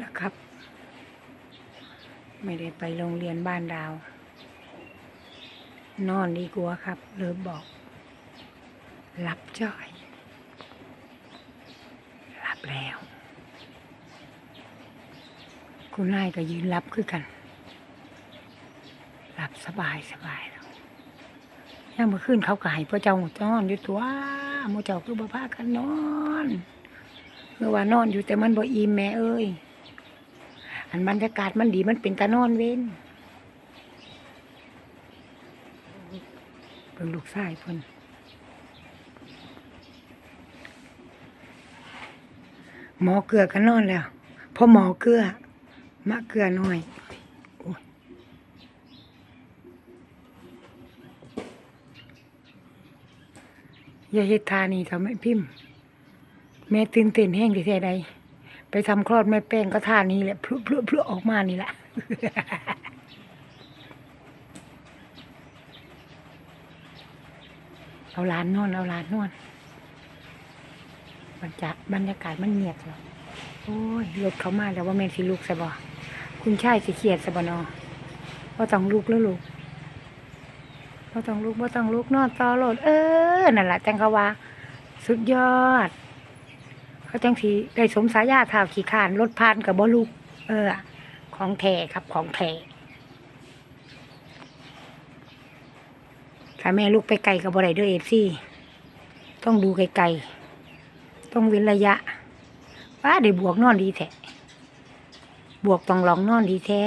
แล้วครับ ไม่ได้ไปโรงเรียนบ้านดาว นอนดีกว่าครับ เลิฟบอกหลับจ่อยหลับแล้ว คุณนายก็ยืนรับคือกันหลับสบายสบายแล้วย่างเมื่อคืนเขาก็ให้พระเจ้านอนอยู่ตัวหมูเจ้าคือบ่พากันนอน เมื่อว่านอนอยู่แต่มันบ่อิ่มแม่เอ้ย อันบรรยากาศมันดีมันเป็นตานอนเว้นเพิ่งลูกชายเพิ่นหมอเกลือก็นอนแล้วพอหมอเกลือมะเกลือหน้อยอย่าเฮ็ดทานี่ทำให้พิมพ์ แม่ตื่นเต้นแห้งที่แท้ใด ไปทำคลอดแม่แป้งก็ท่านี้แหละพลุพลุพลุออกมานี่แหละเอาหลานนอนเอาหลานนอนบรรจากบรรยากาศมันเงียบแล้วโอ้ยรถเขามาแล้วว่าแม่นสิลูกสบอคุณชายสิเขียดสบนอว่าต้องลูกแล้วลูกว่าต้องลูกว่าต้องลูกนอนต่อรถเออนั่นแหละจังเขาว่า สุดยอด เขาจังสีได้สมสายาท่าขี่ขานรถพานกับบอลูกเออ ของแท้ครับของแท้ถ้าแม่ลูกไปไกลกับบ่ได้เด้วยเอฟซี่ต้องดูไกลๆ ต้องเว้นระยะว่าได้บวกนอนดีแท้บวกต้องลองนอนดีแท้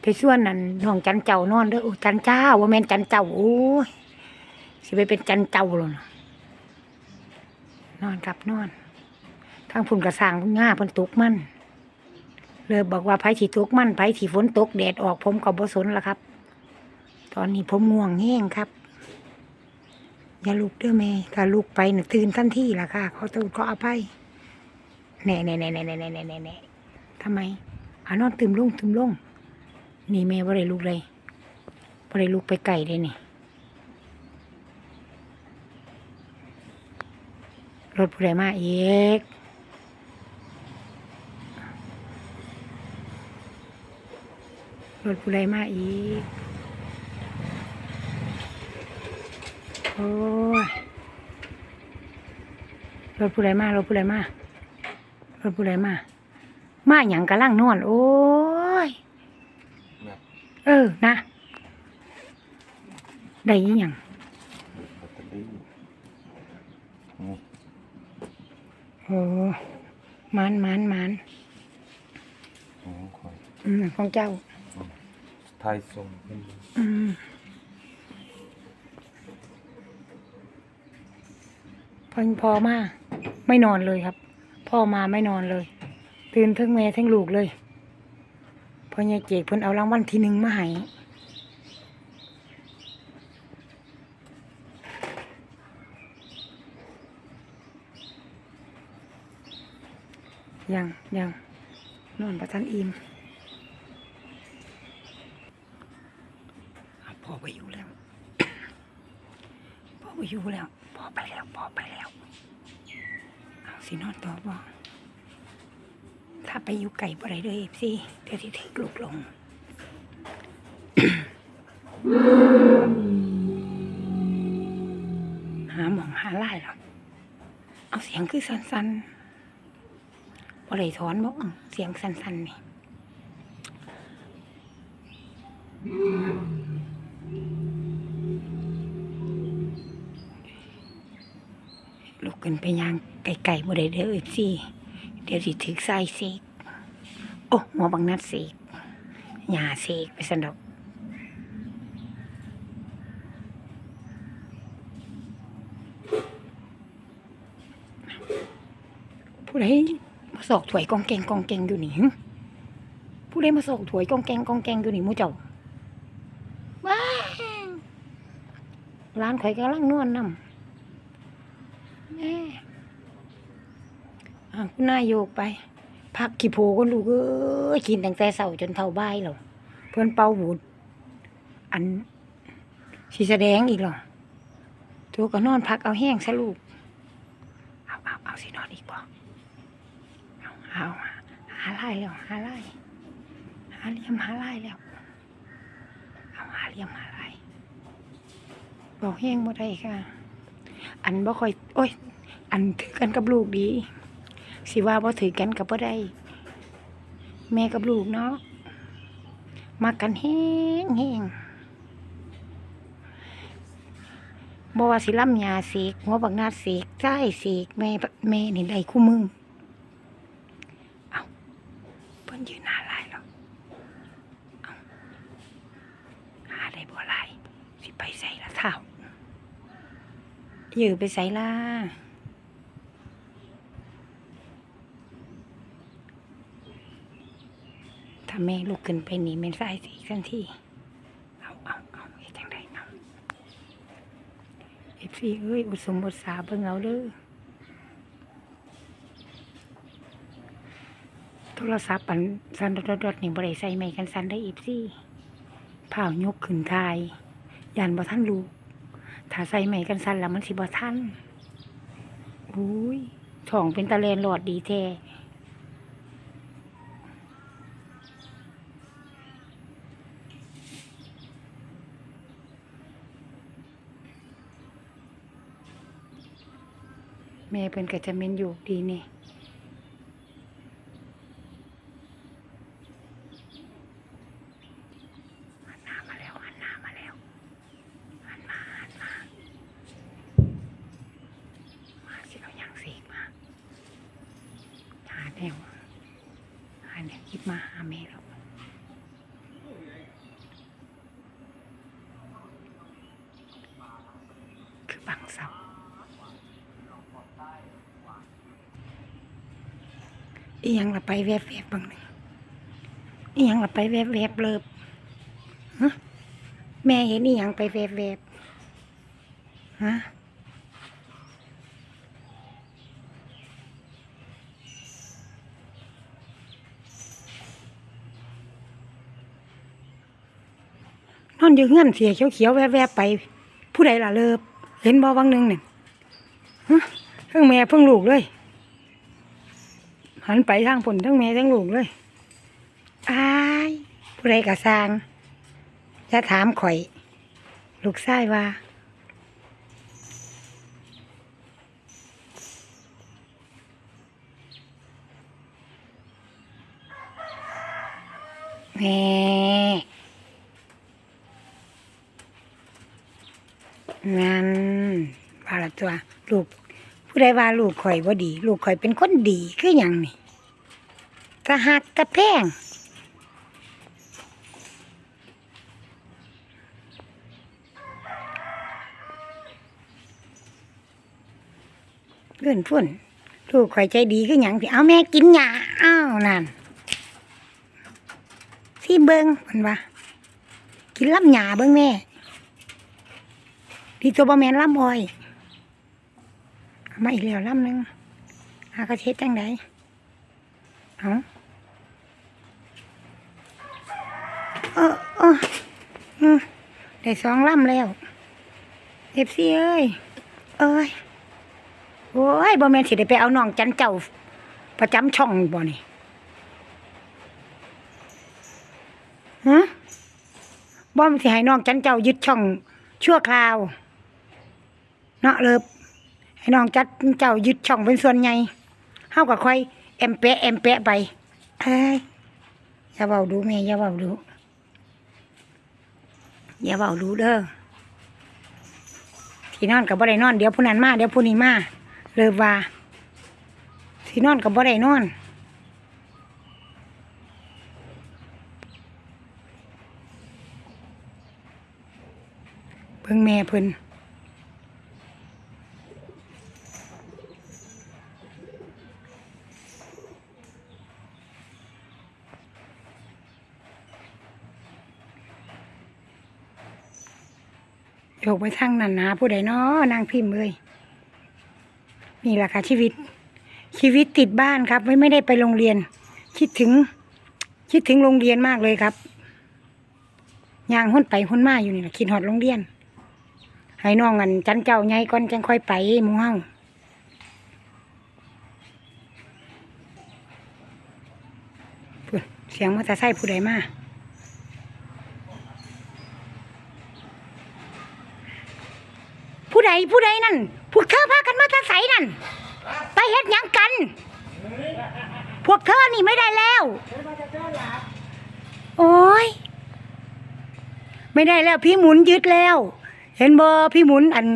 ไปส่วนนั้นน้องจันเจ้านอนเด้อโอ้จันเจ้าว่าแม่นจันเจ้าโอ้ยสิไปเป็นจันเจ้าเลยนะ นอนครับนอนทางพุ่นกระสางง่าเพิ่นตกมันเลยบอกว่าไผที่ตกมันไผที่ฝนตกแดดออกผมก็บ่สนละครับ ตอนนี้ผมง่วงแห้งครับ อย่าลุกเด้อแม่ถ้าลุกไปน่ะตื่นทันทีล่ะค่ะเขาตูดเขาอภัยแน่แน่แน่แน่แน่แน่แน่แน่แน่ทำไมอานอนตื่มลงตื่มลง นี่แม่บ่ได้ลุกเลยบ่ได้ลุกไปไกลเลยนี่ รถผู้ใดมาอีกรถผู้ใดมาอีก โอ้ยรถผู้ใดมารถผู้ใดมารถผู้ใดมา มาหยังกะลังนอนโอ้ยนะเออ นะ ได้ยิหยัง ลอตเตอรี่นี่ โอ้ มันมันมันของคอยอืมของเจ้าไทยทรงเป็นอืมพอพอมา ไม่นอนเลยครับ พ่อมาไม่นอนเลย ตื่นทั้งแม่ทั้งลูกเลยพ่อยายเจกเพิ่นเอารางวัลที่หนึ่งมาให้ ยังยังนอนประทันอิ่มพ่อไปอยู่แล้ว พ่อไปอยู่แล้ว พ่อไปแล้ว พ่อไปแล้วเอาสินอนต่อบ่ถ้าไปอยู่ไก่บ่ได้เลยสิเดี๋ยวที่ถึกลุกลงหาหมองหาไล่หรอเอาเสียงคือสั้นๆ บ่ได้ถอนบ่อื้อเสียงสันๆนี่ลุกขึ้นไปย่างไก่ๆบ่ได้เด้อสิเดี๋ยวสิถึกใส่เสกโอ้หัวบังนัดเสกหญ้าเสกไปสันดอกผู้ใด สอกถวยกองแกงกองแกงอยู่นี่หึผู้ใดมาสอกถวยกองแกงกองแกงอยู่นี่หมูเจ้าว้าวร้านข่อยกำลังนวลนำแม่อะคุณนายโยกไป พักขี้โพก็ลูกเอ้ยกินตั้งแต่เสาจนเท่าบ่ายแล้วเพื่อนเป่าหูดอันสีแสดงอีกเหรอตัวก็นอนพักเอาแห้งซะลูก เอาเอาเอาสินอนอีกบ่ เอาเอาหาไล่แล้วหาไล่หาเหลี่ยมหาไล่แล้วเอาหาเหลี่ยมหาไล่บอกแห้งบ่ได้ค่ะ อันบ่ค่อยโอ้ย อันถือกันกับลูกดี สิว่าบ่ถือกันกับบ่ได้แม่กับลูกเนาะมากันแห้งแห้งบ่ว่าสิล่ำยาเสกหัวบักนาดเสกใต้เสกแม่แม่นี่ได้คู่มือเอาเพิ่นยืนหาลายแล้วเอาหาได้บ่ลายสิไปใส่ละเท่า ยือไปใส่ล่ะถ้าแม่ลุกขึ้นไปหนีแม่นสายสีทันทีเอาเอาเอาเฮ็ดจังไดเอาเอฟซีเอ้ยอุสมบทสาเบิ่งเอาเด้อโทรศัพท์ปันสันดดดๆนี่บ่ได้ใส่ไม้กันสันได้เอฟซีผ่าวยกขึ้นทายยันบ่ทันลูก ถ้าใส่ไม้กันสันแล้วมันสิบ่ทันอุ้ยท้องเป็นตะเลนหลอดดีแท้แม่เพิ่นก็จะเม่นอยู่ดีนี่หันหน้ามาแล้วหันหน้ามาแล้วหันมาหันมา มาสิเอาอย่างสีมา หาแนวหาแนวคิดมาหาแม่แล้วังเสาอียังละไปแวบๆบางหนึ่งอียังละไปแวบๆเลิบฮะแม่เห็นอียังไปแวบๆฮะนอนอยู่เงื่อนเสียเขียวๆแวบๆไป ผู้ใดล่ะเลิบ เห็นบ่บางหนึ่งเนี่ยฮะเพิ่งแม่เพิ่งลูกเลย หันไปทางผลทั้งแม่ทั้งลูกเลยอายผู้ใดกระสร้างจะถามข่อย ลูกชายว่าแม่นั่น ว่าละตัวลูกผู้ใดว่าลูกข่อยบ่ดี ลูกข่อยเป็นคนดีคือหยังนี่กะหักกะแพงเพื่อนพุ่นลูกข่อยใจดีคือหยังที่เอาแม่กินหญ้าอ้าวนั่นที่เบิงเพิ่นว่ากินลำหญ้าเบิงแม่ดีตัวบ่แม่นลำอ้อย มาอีกแล้วลำหนึ่งหากระเทศจังไดเอาเออเอออืมได้สองลำแล้วเอฟซีเอ้ย เอ้ย โอ้ยบ่แมนสิได้ไปเอาน้องจันเจ้า ประจำช่องบ่นี่ฮะบ่แม่นสิให้น้องจันเจ้ายึดช่องชั่วคราว เนาะเลิบ ให้น้องจัดเจ้ายึดช่องเป็นส่วนใหญ่เฮากับค่อยแอมแปะแอมแปะไปเอ้ยอย่าเบาดูแม่อย่าเบาดูอย่าเบาดูเด้อที่นอนกับบ่ได้นอน เดี๋ยวผู้นั้นมาเดี๋ยวผู้นี้มาเลิกว่าที่นอนกับบ่ได้นอนเพิ่งแม่เพิ่น ไปทางนั้นนะผู้ใดเนาะนางพิมพ์เลยนี่แหละค่ะชีวิต ชีวิตติดบ้านครับ ไม่ไม่ได้ไปโรงเรียน คิดถึง คิดถึงโรงเรียนมากเลยครับยางหุ่นไปหุ่นมาอยู่นี่แหละคิดหอดโรงเรียนให้น้องกันจันเจ้าใหญ่ก่อนจังค่อยไปมูเฮาเสียงมอเตอร์ไซค์ผู้ใดมา ใดผู้ใดนั่นพวกเธอพากันมาแตะใสนั่นไปเฮ็ดหยังกัน พวกเธอนี่ไม่ได้แล้ว โอ้ยไม่ได้แล้วพี่หมุนยึดแล้ว เห็นบ่พี่หมุนอัน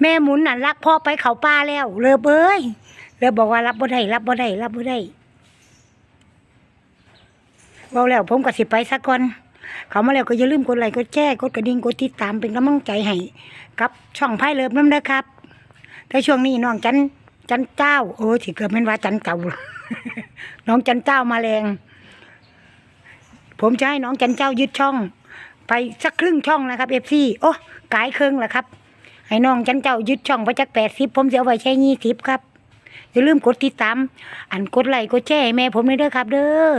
แม่หมุนอันรักพ่อไปเขาป่าแล้วเลิบเอ้ยเลิบบอกว่ารับบ่ได้รับบ่ได้รับบ่ได้เว้าแล้วผมก็สิไปสักก่อน เขามาแล้วก็อย่าลืมกดไลค์กดแชร์กดกระดิ่งกดติดตามเป็นกำลังใจให้กับช่องไพ่เลิฟน้ำเด้อครับ แต่ช่วงนี้น้องจันจันเจ้าโอ้ยสิเกือบแม่นว่าจันเจ้าน้องจันเจ้ามาแรง ผมจะให้น้องจันเจ้ายึดช่อง ไปสักครึ่งช่องนะครับเอฟซีโอ้กายเครึ่งแหละครับให้น้องจันเจ้ายึดช่องไปจักแปดสิบผมจะเอาไว้แค่ยี่สิบครับอย่าลืมกดติดตาม อันกดไลค์กดแชร์ให้แม่ผมด้วยเด้อครับ เด้อ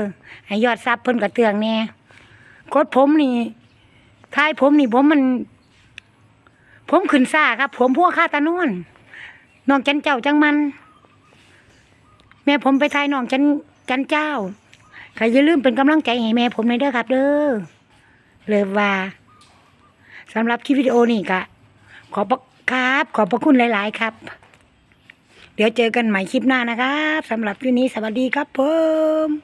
ให้ยอดซับเพิ่นกระเตืองแน่ กดผมนี่ทายผมนี่ผมมัน ผมขึ้นซ่าครับ ผมพวกข้าตานวนน้องจันเจ้าจังมัน แม่ผมไปทายน้องจันจันเจ้าใครอย่าลืมเป็นกำลังใจให้แม่ผมหน่อยเด้อครับ เด้อเลิฟว่าสำหรับคลิปวิดีโอนี่กะ ขอบครับ ขอบพระคุณหลาย ๆ ครับ เดี๋ยวเจอกันใหม่คลิปหน้านะครับสำหรับคลิปนี้สวัสดีครับผม